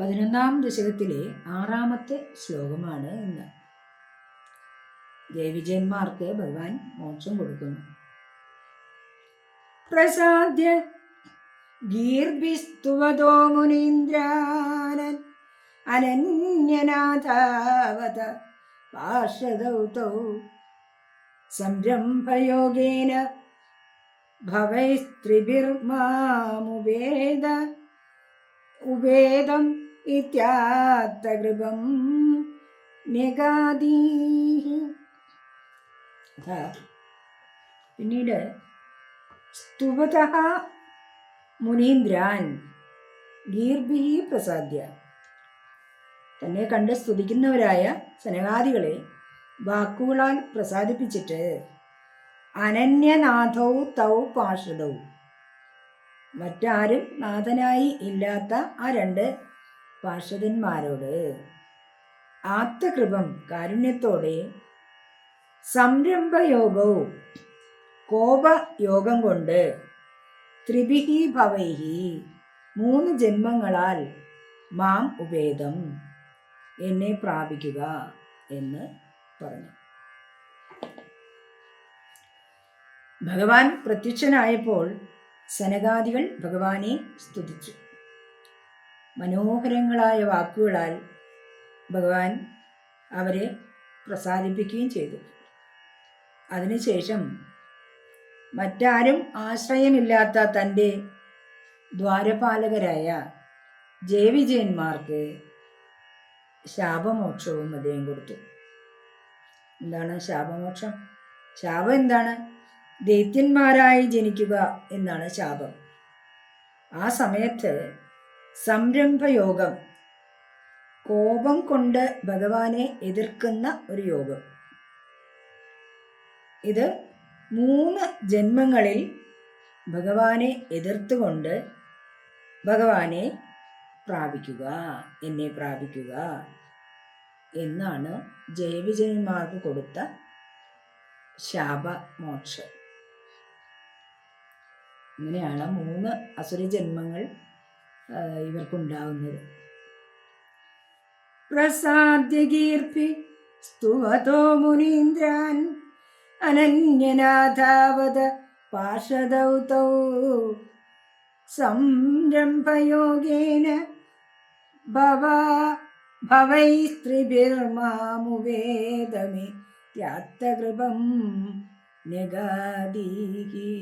പതിനൊന്നാം ദശകത്തിലെ ആറാമത്തെ ശ്ലോകമാണ് ഇന്ന്. ജയവിജയന്മാർക്ക് ഭഗവാൻ മോക്ഷം കൊടുക്കുന്നു. പ്രസാദ്യ ഗീർഭിസ്തുവതോ മുനീന്ദ്രാനൻ അനന്യനാഥാവത പാർഷദൗതൗ സംരംഭയോഗേന ഭവൈസ്ത്രിഭിർമാമുവേദ ഉവേദം ഇത്യാത്തകൃപം നിഗാദീഹി. പിന്നീട് സ്തുവത മുനീന്ദ്രാൻ ഗീർഭി പ്രസാദ്യ. തന്നെ കണ്ട് സ്തുതിക്കുന്നവരായ സനകാദികളെ വാക്കുകളാൽ പ്രസാദിപ്പിച്ചിട്ട് അനന്യനാഥൗ തൗ പാർഷദൗ മറ്റാരും നാഥനായി ഇല്ലാത്ത ആ രണ്ട് പാർഷദന്മാരോട് ആത്മകൃപം കാരുണ്യത്തോടെ സംരംഭയോഗവും കോപയോഗം കൊണ്ട് ത്രിഭിഹി ഭവൈഹി മൂന്ന് ജന്മങ്ങളാൽ മാം ഉപേദം എന്നെ പ്രാപിക്കുക എന്ന് പറഞ്ഞു. ഭഗവാൻ പ്രത്യക്ഷനായപ്പോൾ സനകാദികൾ ഭഗവാനെ സ്തുതിച്ചു. മനോഹരങ്ങളായ വാക്കുകളാൽ ഭഗവാൻ അവരെ പ്രസാദിപ്പിക്കുകയും ചെയ്തു. അതിനുശേഷം മറ്റാരും ആശ്രയമില്ലാത്ത തന്റെ ദ്വാരപാലകരായ ജയവിജയന്മാർക്ക് ശാപമോക്ഷവും അദ്ദേഹം കൊടുത്തു. എന്താണ് ശാപമോക്ഷം? ശാപം എന്താണ്? ദൈത്യന്മാരായി ജനിക്കുക എന്നാണ് ശാപം. ആ സമയത്ത് സംരംഭയോഗം. കോപം കൊണ്ട് ഭഗവാനെ എതിർക്കുന്ന ഒരു യോഗം. ഇത് മൂന്ന് ജന്മങ്ങളിൽ ഭഗവാനെ എതിർത്തുകൊണ്ട് ഭഗവാനെ പ്രാപിക്കുക എന്നെ പ്രാപിക്കുക എന്നാണ് ജയവിജയന്മാർക്ക് കൊടുത്ത ശാപമോക്ഷം. ഇങ്ങനെയാണ് മൂന്ന് അസുര ജന്മങ്ങൾ ഇവർക്കുണ്ടാവുന്നത്. പ്രസാദ്യകീർത്തി സ്തുവതോ മുനീന്ദ്രാൻ അനന്യനാഥാവത പാർഷദൗതൗ സംരംഭയോഗേന ഭവൈ ഭവൈസ്ത്രിഭിർമാമുവേദമേ ത്യാത്തകൃപം നിഗാദീഹി.